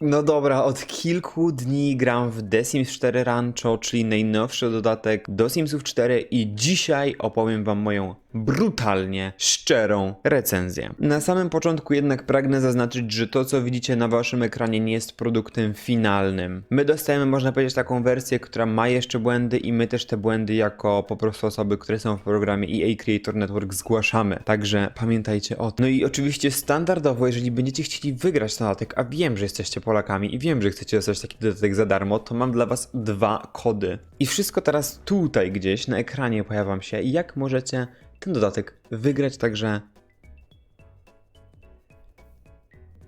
No dobra, od kilku dni gram w The Sims 4 Rancho, czyli najnowszy dodatek do Simsów 4 i dzisiaj opowiem wam moją brutalnie szczerą recenzję. Na samym początku jednak pragnę zaznaczyć, że to co widzicie na waszym ekranie nie jest produktem finalnym. My dostajemy, można powiedzieć, taką wersję, która ma jeszcze błędy i my też te błędy jako po prostu osoby, które są w programie EA Creator Network zgłaszamy. Także pamiętajcie o tym. No i oczywiście standardowo, jeżeli będziecie chcieli wygrać ten dodatek, a wiem, że jesteście Polakami i wiem, że chcecie dostać taki dodatek za darmo, to mam dla was dwa kody. I wszystko teraz tutaj gdzieś na ekranie pojawiam się jak możecie ten dodatek wygrać, także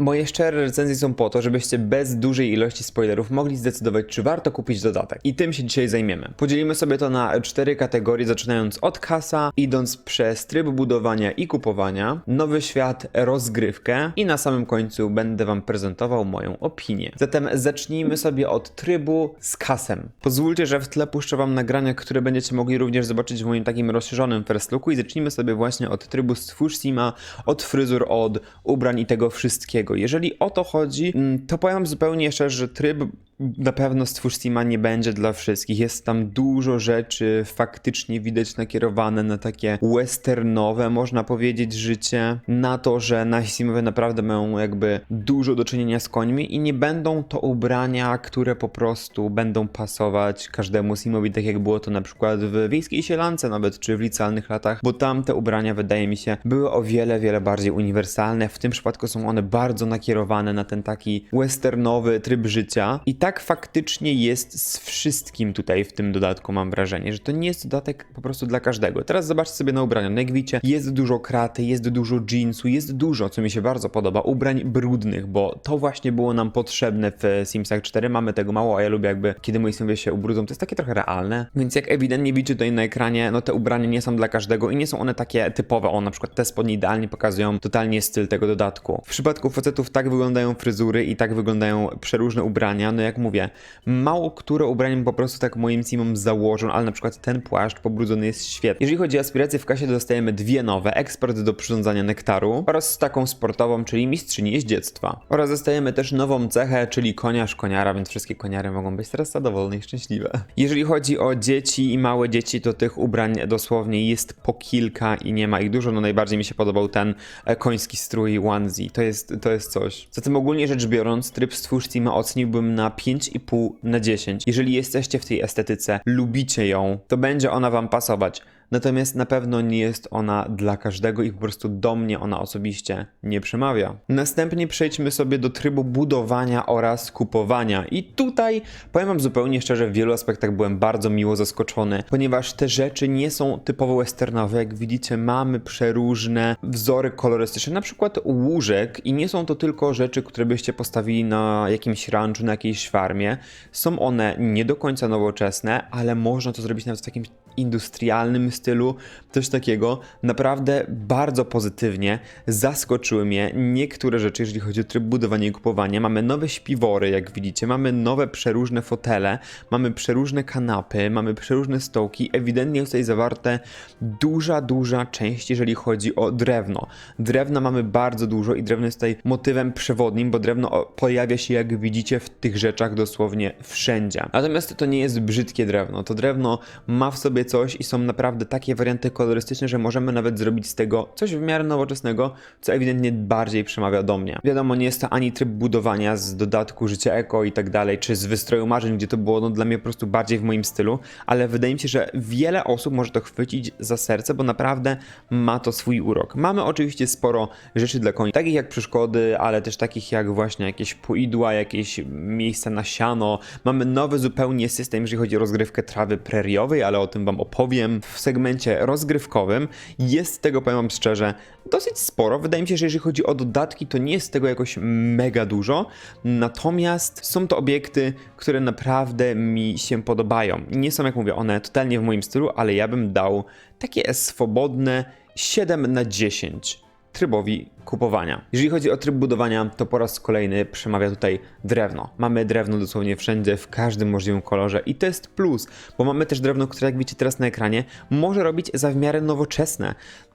Moje szczere recenzje są po to, żebyście bez dużej ilości spoilerów mogli zdecydować, czy warto kupić dodatek. I tym się dzisiaj zajmiemy. Podzielimy sobie to na cztery kategorie, zaczynając od kasa, idąc przez tryb budowania i kupowania, nowy świat, rozgrywkę i na samym końcu będę wam prezentował moją opinię. Zatem zacznijmy sobie od trybu z kasem. Pozwólcie, że w tle puszczę wam nagrania, które będziecie mogli również zobaczyć w moim takim rozszerzonym first looku i zacznijmy sobie właśnie od trybu Stwórz Sima, od fryzur, od ubrań i tego wszystkiego. Jeżeli o to chodzi, mm, to powiem zupełnie szczerze, że tryb na pewno Stwórz Sima nie będzie dla wszystkich. Jest tam dużo rzeczy faktycznie widać nakierowane na takie westernowe, można powiedzieć, życie. Na to, że nasi Simowie naprawdę mają jakby dużo do czynienia z końmi i nie będą to ubrania, które po prostu będą pasować każdemu Simowi, tak jak było to na przykład w Wiejskiej Sielance nawet, czy w licealnych latach, bo tam te ubrania wydaje mi się były o wiele, wiele bardziej uniwersalne. W tym przypadku są one bardzo nakierowane na ten taki westernowy tryb życia i tak faktycznie jest z wszystkim tutaj w tym dodatku, mam wrażenie, że to nie jest dodatek po prostu dla każdego. Teraz zobaczcie sobie na ubrania. Jak widzicie, jest dużo kraty, jest dużo jeansu, jest dużo, co mi się bardzo podoba, ubrań brudnych, bo to właśnie było nam potrzebne w Simsach 4. Mamy tego mało, a ja lubię jakby, kiedy moi Simowie się ubrudzą, to jest takie trochę realne. Więc jak ewidentnie widzicie tutaj na ekranie, no te ubrania nie są dla każdego i nie są one takie typowe. O, na przykład te spodnie idealnie pokazują totalnie styl tego dodatku. W przypadku facetów tak wyglądają fryzury i tak wyglądają przeróżne ubrania. No jak mówię, mało które ubranie po prostu tak moim Simom założą, ale na przykład ten płaszcz pobrudzony jest świetny. Jeżeli chodzi o aspiracje w kasie, dostajemy dwie nowe. Ekspert do przyrządzania nektaru oraz taką sportową, czyli mistrzyni jeździectwa. Oraz dostajemy też nową cechę, czyli koniarz, koniara, więc wszystkie koniary mogą być teraz zadowolone i szczęśliwe. Jeżeli chodzi o dzieci i małe dzieci, to tych ubrań dosłownie jest po kilka i nie ma ich dużo. No najbardziej mi się podobał ten e, koński strój onesie. To jest, to jest coś. Zatem ogólnie rzecz biorąc, tryb Stwórz Teama oceniłbym na 5,5 na 10. Jeżeli jesteście w tej estetyce, lubicie ją, to będzie ona wam pasować. Natomiast na pewno nie jest ona dla każdego i po prostu do mnie ona osobiście nie przemawia. Następnie przejdźmy sobie do trybu budowania oraz kupowania. I tutaj powiem wam zupełnie szczerze, w wielu aspektach byłem bardzo miło zaskoczony, ponieważ te rzeczy nie są typowo westernowe. Jak widzicie, mamy przeróżne wzory kolorystyczne, na przykład łóżek i nie są to tylko rzeczy, które byście postawili na jakimś ranczu, na jakiejś farmie. Są one nie do końca nowoczesne, ale można to zrobić nawet w takim industrialnym stylu, coś takiego. Naprawdę bardzo pozytywnie zaskoczyły mnie niektóre rzeczy, jeżeli chodzi o tryb budowania i kupowania. Mamy nowe śpiwory, jak widzicie, mamy nowe przeróżne fotele, mamy przeróżne kanapy, mamy przeróżne stołki. Ewidentnie jest tutaj zawarte duża, duża część, jeżeli chodzi o drewno. Drewna mamy bardzo dużo i drewno jest tutaj motywem przewodnim, bo drewno pojawia się, jak widzicie, w tych rzeczach dosłownie wszędzie. Natomiast to nie jest brzydkie drewno. To drewno ma w sobie coś i są naprawdę takie warianty kolorystyczne, że możemy nawet zrobić z tego coś w miarę nowoczesnego, co ewidentnie bardziej przemawia do mnie. Wiadomo, nie jest to ani tryb budowania z dodatku życia eko i tak dalej, czy z wystroju marzeń, gdzie to było no, dla mnie po prostu bardziej w moim stylu, ale wydaje mi się, że wiele osób może to chwycić za serce, bo naprawdę ma to swój urok. Mamy oczywiście sporo rzeczy dla koni, takich jak przeszkody, ale też takich jak właśnie jakieś poidła, jakieś miejsca na siano. Mamy nowy zupełnie system, jeżeli chodzi o rozgrywkę trawy preriowej, ale o tym wam opowiem w segmencie rozgrywkowym. Jest tego, powiem wam szczerze, dosyć sporo. Wydaje mi się, że jeżeli chodzi o dodatki, to nie jest tego jakoś mega dużo. Natomiast są to obiekty, które naprawdę mi się podobają. Nie są, jak mówię, one totalnie w moim stylu, ale ja bym dał takie swobodne 7 na 10 trybowi kupowania. Jeżeli chodzi o tryb budowania, to po raz kolejny przemawia tutaj drewno. Mamy drewno dosłownie wszędzie, w każdym możliwym kolorze i to jest plus, bo mamy też drewno, które jak widzicie teraz na ekranie, może robić za w miarę nowoczesne.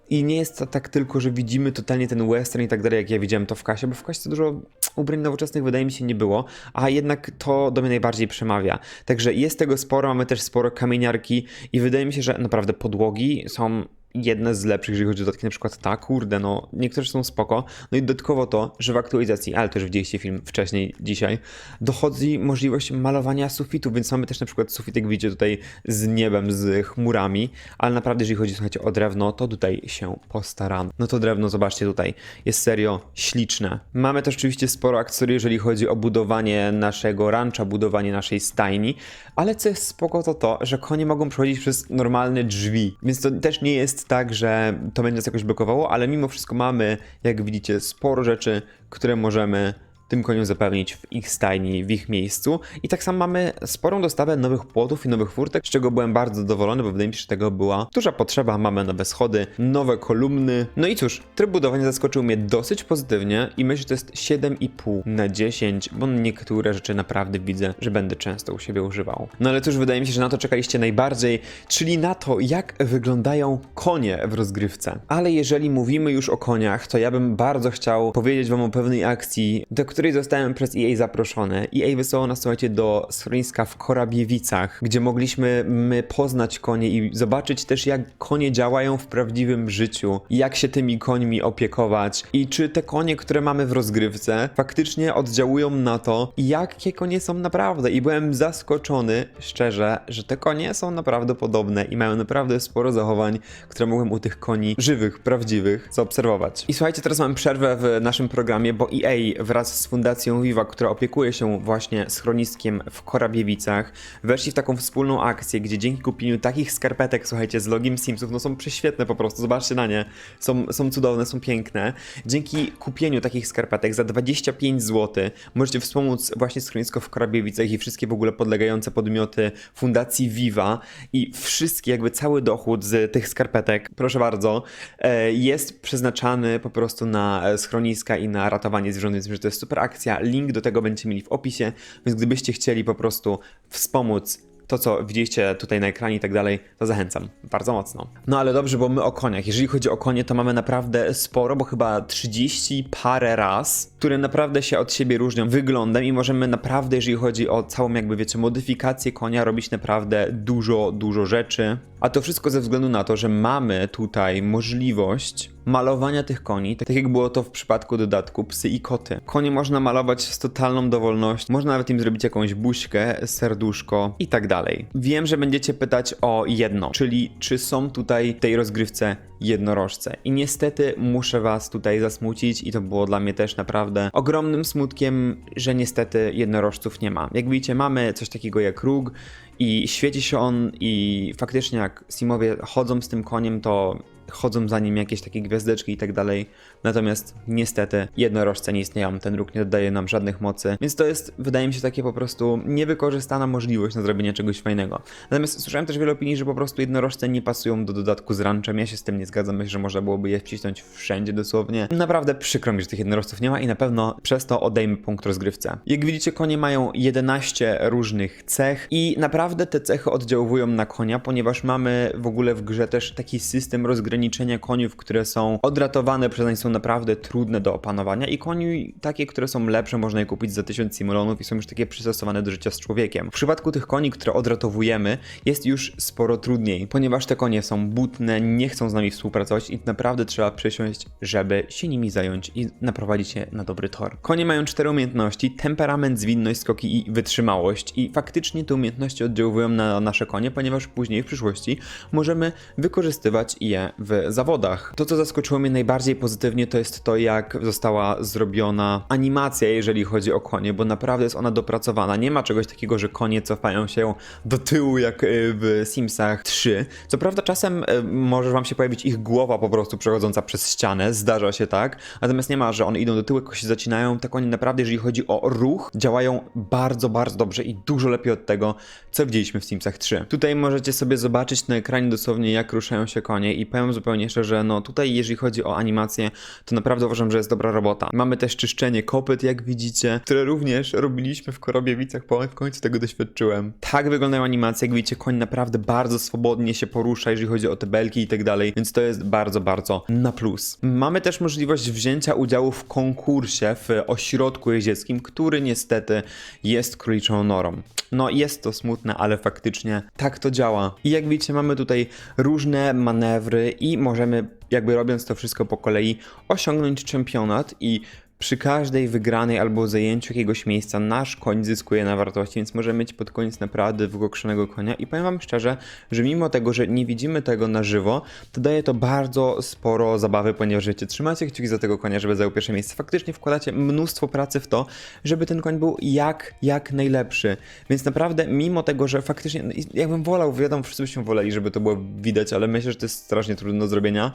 I nie jest to tak tylko, że widzimy totalnie ten western i tak dalej, jak ja widziałem to w kasie, bo w kasie dużo ubrań nowoczesnych wydaje mi się nie było, a jednak to do mnie najbardziej przemawia. Także jest tego sporo, mamy też sporo kamieniarki i wydaje mi się, że naprawdę podłogi są jedne z lepszych, jeżeli chodzi o dodatki, na przykład ta, kurde, no niektóre są spoko. No i dodatkowo to, że w aktualizacji, ale też widzieliście film wcześniej, dzisiaj, dochodzi możliwość malowania sufitu, więc mamy też na przykład sufit, jak widzicie tutaj z niebem, z chmurami, ale naprawdę jeżeli chodzi, słuchajcie, o drewno, to tutaj się postarano. No to drewno, zobaczcie tutaj, jest serio śliczne. Mamy też oczywiście sporo akcesorii, jeżeli chodzi o budowanie naszego rancha, budowanie naszej stajni, ale co jest spoko to to, że konie mogą przechodzić przez normalne drzwi, więc to też nie jest tak, że to będzie nas jakoś blokowało, ale mimo wszystko mamy, jak widzicie, sporo rzeczy, które możemy tym koniom zapewnić w ich stajni, w ich miejscu. I tak samo mamy sporą dostawę nowych płotów i nowych furtek, z czego byłem bardzo zadowolony, bo wydaje mi się, że tego była duża potrzeba. Mamy nowe schody, nowe kolumny. No i cóż, tryb budowania zaskoczył mnie dosyć pozytywnie i myślę, że to jest 7,5 na 10, bo niektóre rzeczy naprawdę widzę, że będę często u siebie używał. No ale cóż, wydaje mi się, że na to czekaliście najbardziej, czyli na to, jak wyglądają konie w rozgrywce. Ale jeżeli mówimy już o koniach, to ja bym bardzo chciał powiedzieć wam o pewnej akcji, do której zostałem przez EA zaproszony. EA wysłało nas, słuchajcie, do schroniska w Korabiewicach, gdzie mogliśmy my poznać konie i zobaczyć też, jak konie działają w prawdziwym życiu, jak się tymi końmi opiekować i czy te konie, które mamy w rozgrywce, faktycznie oddziałują na to, jakie konie są naprawdę. I byłem zaskoczony, szczerze, że te konie są naprawdę podobne i mają naprawdę sporo zachowań, które mogłem u tych koni żywych, prawdziwych zaobserwować. I słuchajcie, teraz mam przerwę w naszym programie, bo EA wraz z Fundacją Viva, która opiekuje się właśnie schroniskiem w Korabiewicach, weszli w taką wspólną akcję, gdzie dzięki kupieniu takich skarpetek, słuchajcie, z logiem Simsów, no są prześwietne po prostu, zobaczcie na nie, są, są cudowne, są piękne. Dzięki kupieniu takich skarpetek za 25 zł możecie wspomóc właśnie schronisko w Korabiewicach i wszystkie w ogóle podlegające podmioty Fundacji Viva i wszystkie, jakby cały dochód z tych skarpetek, proszę bardzo, e, jest przeznaczany po prostu na e, schroniska i na ratowanie zwierząt, więc myślę, że to jest super akcja. Link do tego będziecie mieli w opisie, więc gdybyście chcieli po prostu wspomóc to, co widzieliście tutaj na ekranie i tak dalej, to zachęcam bardzo mocno. No ale dobrze, bo my o koniach. Jeżeli chodzi o konie, to mamy naprawdę sporo, bo chyba 30 parę raz, które naprawdę się od siebie różnią wyglądem i możemy naprawdę, jeżeli chodzi o całą jakby wiecie, modyfikację konia, robić naprawdę dużo, dużo rzeczy. A to wszystko ze względu na to, że mamy tutaj możliwość malowania tych koni, tak jak było to w przypadku dodatku psy i koty. Konie można malować z totalną dowolnością, można nawet im zrobić jakąś buźkę, serduszko i tak dalej. Wiem, że będziecie pytać o jedno, czyli czy są tutaj w tej rozgrywce jednorożce. I niestety muszę was tutaj zasmucić i to było dla mnie też naprawdę ogromnym smutkiem, że niestety jednorożców nie ma. Jak widzicie, mamy coś takiego jak róg i świeci się on i faktycznie jak Simowie chodzą z tym koniem, to chodzą za nim jakieś takie gwiazdeczki i tak dalej. Natomiast niestety jednorożce nie istnieją, ten róg nie dodaje nam żadnych mocy, więc to jest, wydaje mi się, takie po prostu niewykorzystana możliwość na zrobienie czegoś fajnego. Natomiast słyszałem też wiele opinii, że po prostu jednorożce nie pasują do dodatku z ranchem. Ja się z tym nie zgadzam, myślę, że można byłoby je wcisnąć wszędzie dosłownie. Naprawdę przykro mi, że tych jednorożców nie ma i na pewno przez to odejmę punkt rozgrywce. Jak widzicie, konie mają 11 różnych cech i naprawdę te cechy oddziałują na konia, ponieważ mamy w ogóle w grze też taki system rozgraniczenia koniów, które są odratowane przez są naprawdę trudne do opanowania i koni takie, które są lepsze, można je kupić za 1000 simulonów i są już takie przystosowane do życia z człowiekiem. W przypadku tych koni, które odratowujemy, jest już sporo trudniej, ponieważ te konie są butne, nie chcą z nami współpracować i naprawdę trzeba przysiąść, żeby się nimi zająć i naprowadzić je na dobry tor. Konie mają cztery umiejętności: temperament, zwinność, skoki i wytrzymałość. I faktycznie te umiejętności oddziałują na nasze konie, ponieważ później w przyszłości możemy wykorzystywać je zawodach. To, co zaskoczyło mnie najbardziej pozytywnie, to jest to, jak została zrobiona animacja, jeżeli chodzi o konie, bo naprawdę jest ona dopracowana. Nie ma czegoś takiego, że konie cofają się do tyłu, jak y, w Simsach 3. Co prawda, czasem y, może wam się pojawić ich głowa po prostu przechodząca przez ścianę, zdarza się tak. Natomiast nie ma, że one idą do tyłu, jakoś się zacinają. Tak oni naprawdę, jeżeli chodzi o ruch, działają bardzo, bardzo dobrze i dużo lepiej od tego, co widzieliśmy w Simsach 3. Tutaj możecie sobie zobaczyć na ekranie dosłownie, jak ruszają się konie i powiem zupełnie szczerze, no tutaj jeżeli chodzi o animację, to naprawdę uważam, że jest dobra robota. Mamy też czyszczenie kopyt, jak widzicie, które również robiliśmy w Korobiewicach, bo w końcu tego doświadczyłem. Tak wyglądają animacje, jak widzicie, koń naprawdę bardzo swobodnie się porusza, jeżeli chodzi o te belki i tak dalej, więc to jest bardzo, bardzo na plus. Mamy też możliwość wzięcia udziału w konkursie w ośrodku jeździeckim, który niestety jest króliczą norą. No jest to smutne, ale faktycznie tak to działa. I jak widzicie, mamy tutaj różne manewry możemy, jakby robiąc to wszystko po kolei, osiągnąć czempionat i przy każdej wygranej albo zajęciu jakiegoś miejsca nasz koń zyskuje na wartości, więc możemy mieć pod koniec naprawdę wygokszonego konia i powiem wam szczerze, że mimo tego, że nie widzimy tego na żywo, to daje to bardzo sporo zabawy, ponieważ wiecie, trzymacie kciuki za tego konia, żeby zajął pierwsze miejsce. Faktycznie wkładacie mnóstwo pracy w to, żeby ten koń był jak, jak najlepszy. Więc naprawdę, mimo tego, że faktycznie, jakbym wolał, wiadomo, wszyscy byśmy woleli, żeby to było widać, ale myślę, że to jest strasznie trudno do zrobienia.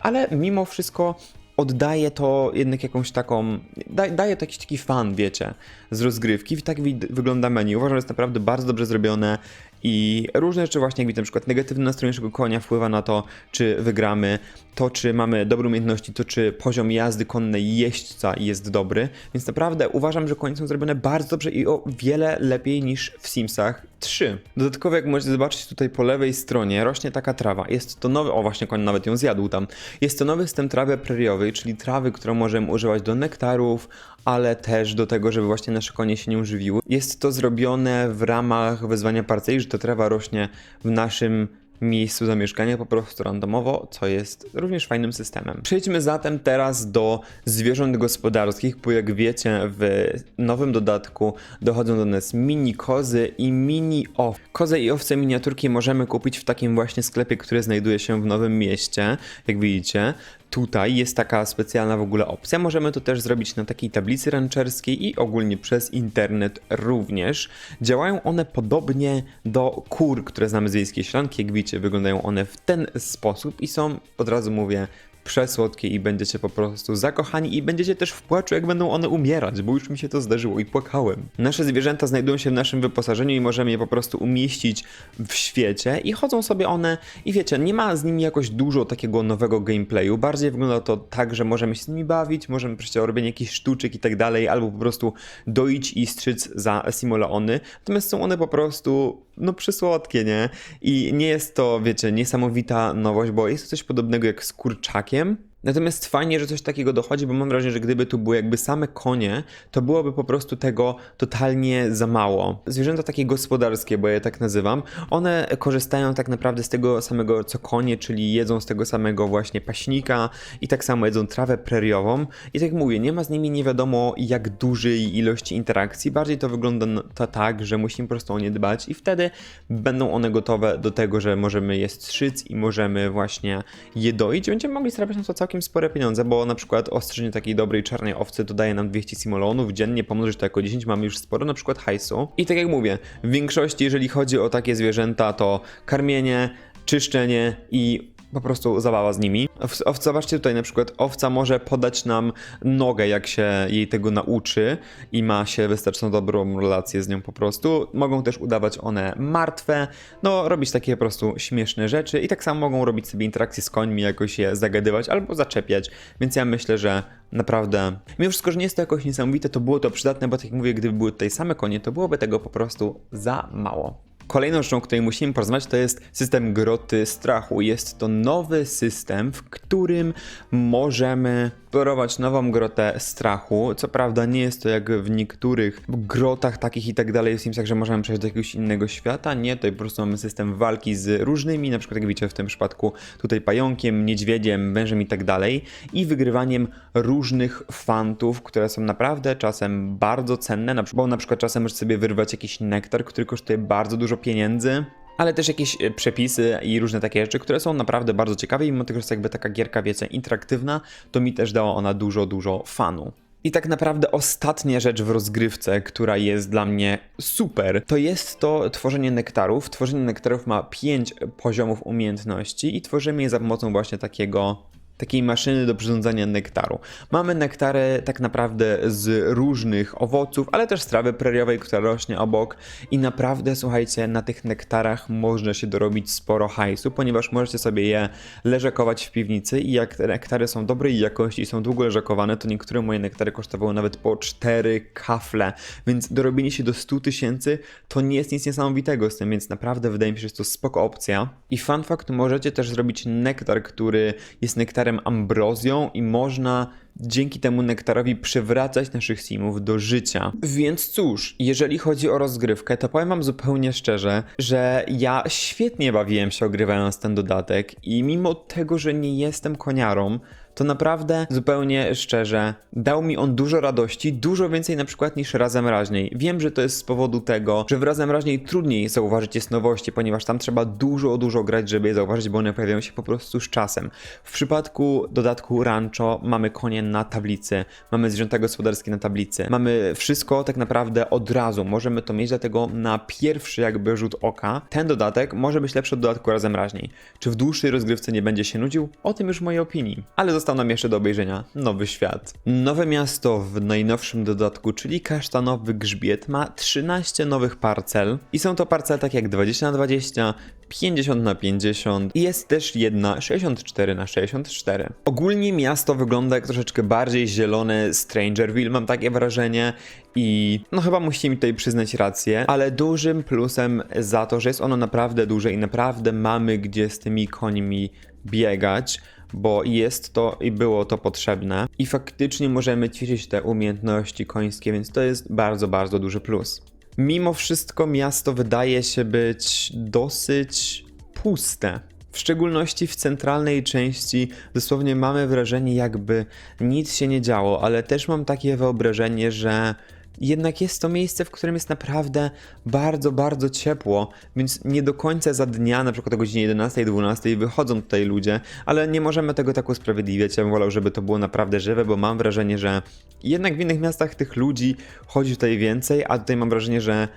Ale mimo wszystko oddaje to jednak jakąś taką, da, daje to jakiś taki fan, wiecie, z rozgrywki. Tak wi- wygląda menu. Uważam, że jest naprawdę bardzo dobrze zrobione i różne rzeczy właśnie, jak widzę, na przykład negatywny nastrój naszego konia wpływa na to, czy wygramy, to czy mamy dobre umiejętności, to czy poziom jazdy konnej jeźdźca jest dobry, więc naprawdę uważam, że konie są zrobione bardzo dobrze i o wiele lepiej niż w Simsach 3. Dodatkowo, jak możecie zobaczyć tutaj po lewej stronie, rośnie taka trawa. Jest to nowy, o właśnie koń nawet ją zjadł tam. Jest to nowy system trawy preriowej, czyli trawy, którą możemy używać do nektarów, ale też do tego, żeby właśnie nasze konie się nią żywiły. Jest to zrobione w ramach wezwania parceli, że ta trawa rośnie w naszym miejscu zamieszkania po prostu randomowo, co jest również fajnym systemem. Przejdźmy zatem teraz do zwierząt gospodarskich, bo jak wiecie w nowym dodatku dochodzą do nas mini kozy i mini owce. Kozę i owce miniaturki możemy kupić w takim właśnie sklepie, który znajduje się w Nowym Mieście, jak widzicie. Tutaj jest taka specjalna w ogóle opcja. Możemy to też zrobić na takiej tablicy rancherskiej i ogólnie przez internet również. Działają one podobnie do kur, które znamy z wiejskiej ślanki. Jak widzicie, wyglądają one w ten sposób i są, od razu mówię, przesłodkie i będziecie po prostu zakochani i będziecie też w płaczu, jak będą one umierać, bo już mi się to zdarzyło i płakałem. Nasze zwierzęta znajdują się w naszym wyposażeniu i możemy je po prostu umieścić w świecie i chodzą sobie one i wiecie, nie ma z nimi jakoś dużo takiego nowego gameplayu, bardziej wygląda to tak, że możemy się z nimi bawić, możemy przecież robić jakiś sztuczek i tak dalej, albo po prostu doić i strzyc za simoleony, natomiast są one po prostu no przysłodkie, nie? I nie jest to, wiecie, niesamowita nowość, bo jest to coś podobnego jak z kurczakiem. Natomiast fajnie, że coś takiego dochodzi, bo mam wrażenie, że gdyby tu były jakby same konie, to byłoby po prostu tego totalnie za mało. Zwierzęta takie gospodarskie, bo je tak nazywam, one korzystają tak naprawdę z tego samego co konie, czyli jedzą z tego samego właśnie paśnika i tak samo jedzą trawę preriową. I tak mówię, nie ma z nimi nie wiadomo jak dużej ilości interakcji, bardziej to wygląda to tak, że musimy po prostu o nie dbać i wtedy będą one gotowe do tego, że możemy je strzyc i możemy właśnie je doić. Będziemy mogli zarabiać na to całkiem spore pieniądze, bo na przykład ostrzyżenie takiej dobrej czarnej owcy to daje nam 200 simolonów dziennie, pomnożyć to jako 10, mamy już sporo na przykład hajsu. I tak jak mówię, w większości jeżeli chodzi o takie zwierzęta, to karmienie, czyszczenie i po prostu zabawa z nimi. Ow- Owca, zobaczcie tutaj na przykład, owca może podać nam nogę, jak się jej tego nauczy i ma się wystarczająco dobrą relację z nią po prostu. Mogą też udawać one martwe, no robić takie po prostu śmieszne rzeczy i tak samo mogą robić sobie interakcje z końmi, jakoś je zagadywać albo zaczepiać, więc ja myślę, że naprawdę, mimo wszystko, że nie jest to jakoś niesamowite, to było to przydatne, bo tak jak mówię, gdyby były tutaj same konie, to byłoby tego po prostu za mało. Kolejną rzeczą, o której musimy porozmawiać, to jest system groty strachu. Jest to nowy system, w którym możemy eksplorować nową grotę strachu. Co prawda nie jest to jak w niektórych grotach takich i tak dalej w Simsach, że możemy przejść do jakiegoś innego świata. Nie, tutaj po prostu mamy system walki z różnymi, na przykład jak widzicie w tym przypadku tutaj pająkiem, niedźwiedziem, wężem i tak dalej i wygrywaniem różnych fantów, które są naprawdę czasem bardzo cenne, bo na przykład czasem możesz sobie wyrwać jakiś nektar, który kosztuje bardzo dużo pieniędzy. Ale też jakieś e, przepisy i różne takie rzeczy, które są naprawdę bardzo ciekawe i mimo tego, że jest jakby taka gierka, wiecie, interaktywna, to mi też dała ona dużo, dużo fanu. I tak naprawdę ostatnia rzecz w rozgrywce, która jest dla mnie super, to jest to tworzenie nektarów. Tworzenie nektarów ma 5 poziomów umiejętności i tworzymy je za pomocą właśnie takiego takiej maszyny do przyrządzania nektaru. Mamy nektary tak naprawdę z różnych owoców, ale też z trawy preriowej, która rośnie obok i naprawdę, słuchajcie, na tych nektarach można się dorobić sporo hajsu, ponieważ możecie sobie je leżakować w piwnicy i jak te nektary są dobrej jakości i są długo leżakowane, to niektóre moje nektary kosztowały nawet po 4 kafle, więc dorobienie się do 100 tysięcy to nie jest nic niesamowitego z tym, więc naprawdę wydaje mi się, że jest to spoko opcja. I fun fact, możecie też zrobić nektar, który jest nektarem ambrozją i można dzięki temu nektarowi przywracać naszych simów do życia. Więc cóż, jeżeli chodzi o rozgrywkę, to powiem wam zupełnie szczerze, że ja świetnie bawiłem się ogrywając ten dodatek i mimo tego, że nie jestem koniarą, to naprawdę zupełnie szczerze dał mi on dużo radości, dużo więcej na przykład niż razem raźniej. Wiem, że to jest z powodu tego, że w razem raźniej trudniej zauważyć jest nowości, ponieważ tam trzeba dużo, dużo grać, żeby je zauważyć, bo one pojawiają się po prostu z czasem. W przypadku dodatku Rancho mamy konie na tablicy, mamy zwierzęta gospodarskie na tablicy, mamy wszystko tak naprawdę od razu, możemy to mieć, dlatego na pierwszy jakby rzut oka ten dodatek może być lepszy od dodatku razem raźniej. Czy w dłuższej rozgrywce nie będzie się nudził? O tym już mojej opinii. Ale został nam jeszcze do obejrzenia Nowy Świat. Nowe miasto w najnowszym dodatku, czyli Kasztanowy Grzbiet ma 13 nowych parcel i są to parcele tak jak 20 na 20, 50 na 50 i jest też jedna 64 na 64. Ogólnie miasto wygląda jak troszeczkę bardziej zielone Strangerville, mam takie wrażenie i no chyba musicie mi tutaj przyznać rację, ale dużym plusem za to, że jest ono naprawdę duże i naprawdę mamy gdzie z tymi końmi biegać, bo jest to i było to potrzebne i faktycznie możemy ćwiczyć te umiejętności końskie, więc to jest bardzo, bardzo duży plus. Mimo wszystko miasto wydaje się być dosyć puste. W szczególności w centralnej części dosłownie mamy wrażenie, jakby nic się nie działo, ale też mam takie wyobrażenie, że jednak jest to miejsce, w którym jest naprawdę bardzo, bardzo ciepło, więc nie do końca za dnia, na przykład o godzinie 11-12 wychodzą tutaj ludzie, ale nie możemy tego tak usprawiedliwiać. Ja bym wolał, żeby to było naprawdę żywe, bo mam wrażenie, że jednak w innych miastach tych ludzi chodzi tutaj więcej, a tutaj mam wrażenie, że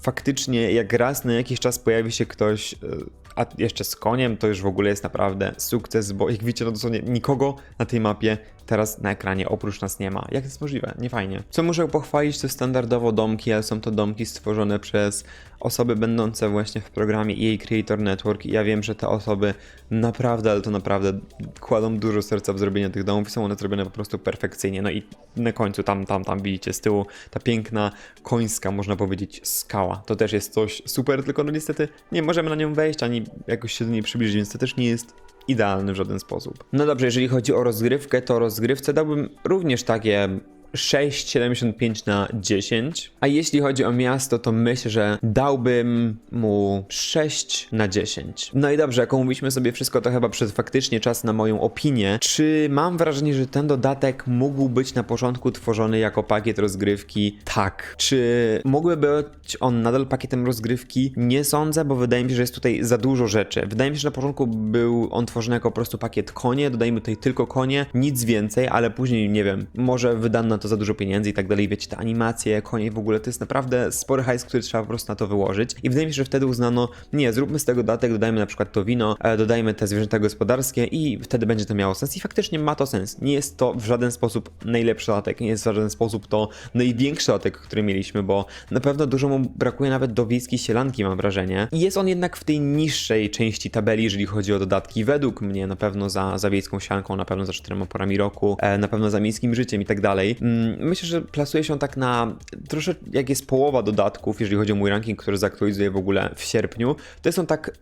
faktycznie jak raz na jakiś czas pojawi się ktoś, y, a jeszcze z koniem, to już w ogóle jest naprawdę sukces, bo jak widzicie, no dosłownie nikogo na tej mapie teraz na ekranie oprócz nas nie ma. Jak to jest możliwe? Nie fajnie. Co muszę pochwalić, to standardowo domki, ale są to domki stworzone przez osoby będące właśnie w programie EA Creator Network i ja wiem, że te osoby naprawdę, ale to naprawdę kładą dużo serca w zrobienie tych domów i są one zrobione po prostu perfekcyjnie. No i na końcu tam, tam, tam widzicie z tyłu ta piękna końska, można powiedzieć, skała. To też jest coś super, tylko no niestety nie możemy na nią wejść, ani jakoś się do niej przybliżyć, więc to też nie jest idealny w żaden sposób. No dobrze, jeżeli chodzi o rozgrywkę, to rozgrywce dałbym również takie 6,75 na 10. A jeśli chodzi o miasto, to myślę, że dałbym mu 6 na 10. No i dobrze, jak omówiliśmy sobie wszystko, to chyba przed faktycznie czas na moją opinię. Czy mam wrażenie, że ten dodatek mógł być na początku tworzony jako pakiet rozgrywki? Tak. Czy mógłby być on nadal pakietem rozgrywki? Nie sądzę, bo wydaje mi się, że jest tutaj za dużo rzeczy. Wydaje mi się, że na początku był on tworzony jako po prostu pakiet konie, dodajmy tutaj tylko konie, nic więcej, ale później, nie wiem, może wydano to za dużo pieniędzy i tak dalej, wiecie, te animacje, konie w ogóle, to jest naprawdę spory hajs, który trzeba po prostu na to wyłożyć i wydaje mi się, że wtedy uznano, nie, zróbmy z tego dodatek, dodajmy na przykład to wino, e, dodajmy te zwierzęta gospodarskie i wtedy będzie to miało sens i faktycznie ma to sens. Nie jest to w żaden sposób najlepszy dodatek, nie jest w żaden sposób to największy dodatek, który mieliśmy, bo na pewno dużo mu brakuje nawet do wiejskiej sielanki, mam wrażenie. I jest on jednak w tej niższej części tabeli, jeżeli chodzi o dodatki, według mnie na pewno za, za wiejską sianką, na pewno za czterema porami roku, e, na pewno za miejskim życiem i tak dalej. Myślę, że plasuje się on tak na troszeczkę, jak jest połowa dodatków, jeżeli chodzi o mój ranking, który zaktualizuję w ogóle w sierpniu, to jest on tak y,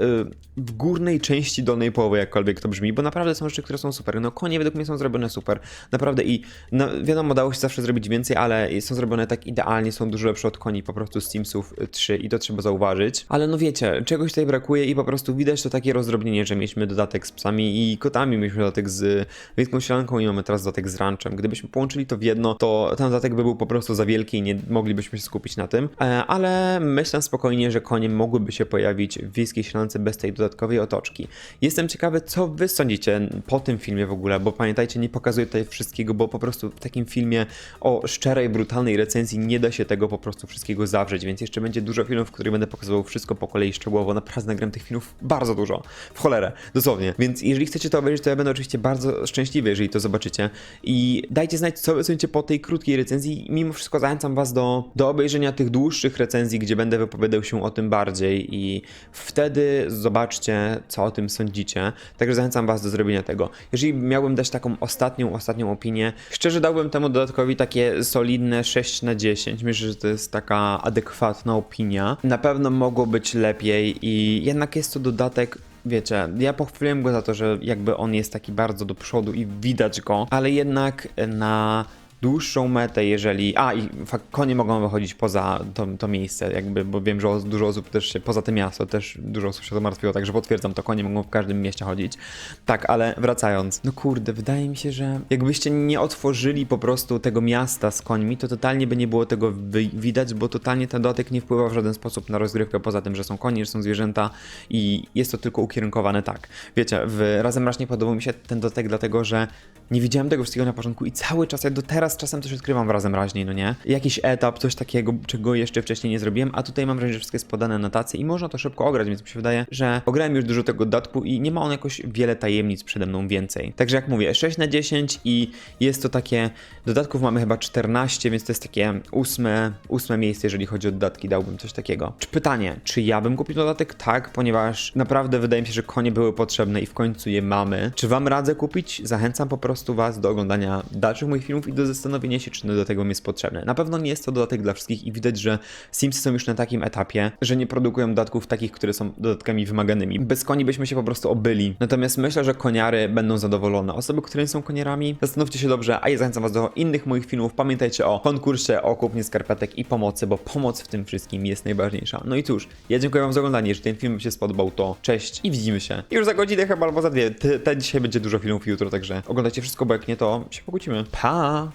w górnej części dolnej połowy, jakkolwiek to brzmi, bo naprawdę są rzeczy, które są super. No konie według mnie są zrobione super, naprawdę i no, wiadomo, dało się zawsze zrobić więcej, ale są zrobione tak idealnie, są dużo lepsze od koni po prostu z Simsów 3 i to trzeba zauważyć. Ale no wiecie, czegoś tutaj brakuje i po prostu widać to takie rozdrobnienie, że mieliśmy dodatek z psami i kotami, mieliśmy dodatek z wiejską sielanką i mamy teraz dodatek z ranchem. Gdybyśmy połączyli to w jedno, to ten dodatek by był po prostu za wielki i nie moglibyśmy się skupić na tym. E, ale myślę spokojnie, że konie mogłyby się pojawić w wiejskiej ślance bez tej dodatkowej otoczki. Jestem ciekawy, co wy sądzicie po tym filmie w ogóle, bo pamiętajcie, nie pokazuję tutaj wszystkiego, bo po prostu w takim filmie o szczerej, brutalnej recenzji nie da się tego po prostu wszystkiego zawrzeć, więc jeszcze będzie dużo filmów, w których będę pokazywał wszystko po kolei szczegółowo. Naprawdę nagram tych filmów bardzo dużo. W cholerę, dosłownie. Więc jeżeli chcecie to obejrzeć, to ja będę oczywiście bardzo szczęśliwy, jeżeli to zobaczycie. I dajcie znać, co wy sądzicie po tej krótkiej recenzji. Mimo wszystko zachęcam was do, do obejrzenia tych dłuższych recenzji, gdzie będę wypowiadał się o tym bardziej i wtedy zobaczcie, co o tym sądzicie. Także zachęcam was do zrobienia tego. Jeżeli miałbym dać taką ostatnią, ostatnią opinię, szczerze dałbym temu dodatkowi takie solidne 6 na 10. Myślę, że to jest taka adekwatna opinia. Na pewno mogło być lepiej i jednak jest to dodatek Wiecie, ja pochwaliłem go za to, że jakby on jest taki bardzo do przodu i widać go, ale jednak na dłuższą metę, jeżeli. A i fakt, konie mogą wychodzić poza to, to miejsce, jakby, bo wiem, że dużo osób też się poza tym miasto, też dużo osób się to martwiło, także potwierdzam to, konie mogą w każdym mieście chodzić. Tak, ale wracając. No kurde, wydaje mi się, że jakbyście nie otworzyli po prostu tego miasta z końmi, to totalnie by nie było tego widać, bo totalnie ten dodatek nie wpływa w żaden sposób na rozgrywkę, poza tym, że są konie, że są zwierzęta i jest to tylko ukierunkowane tak. Wiecie, w Razem Rasz nie podobał mi się ten dodatek, dlatego że nie widziałem tego wszystkiego na początku i cały czas, ja do teraz czasem coś odkrywam Razem Raźniej, no nie? Jakiś etap, coś takiego, czego jeszcze wcześniej nie zrobiłem, a tutaj mam wrażenie, że wszystko jest podane na tacy i można to szybko ograć, więc mi się wydaje, że ograłem już dużo tego dodatku i nie ma on jakoś wiele tajemnic przede mną więcej. Także jak mówię, 6 na 10 i jest to takie, dodatków mamy chyba 14, więc to jest takie ósme, ósme miejsce, jeżeli chodzi o dodatki, dałbym coś takiego. Czy pytanie, czy ja bym kupił dodatek? Tak, ponieważ naprawdę wydaje mi się, że konie były potrzebne i w końcu je mamy. Czy wam radzę kupić? Zachęcam po prostu was do oglądania dalszych moich filmów i do zastanowienia się, czy dodatek wam jest potrzebny. Na pewno nie jest to dodatek dla wszystkich i widać, że Simsy są już na takim etapie, że nie produkują dodatków takich, które są dodatkami wymaganymi. Bez koni byśmy się po prostu obyli. Natomiast myślę, że koniary będą zadowolone. Osoby, które nie są koniarami, zastanówcie się dobrze, a ja zachęcam was do innych moich filmów. Pamiętajcie o konkursie, o kupnie skarpetek i pomocy, bo pomoc w tym wszystkim jest najważniejsza. No i cóż, ja dziękuję wam za oglądanie. Jeżeli ten film się spodobał, to cześć i widzimy się już za godzinę chyba albo za dwie. Te dzisiaj będzie dużo filmów jutro, także oglądajcie wszystko, bo jak nie, to się pokłócimy. Pa!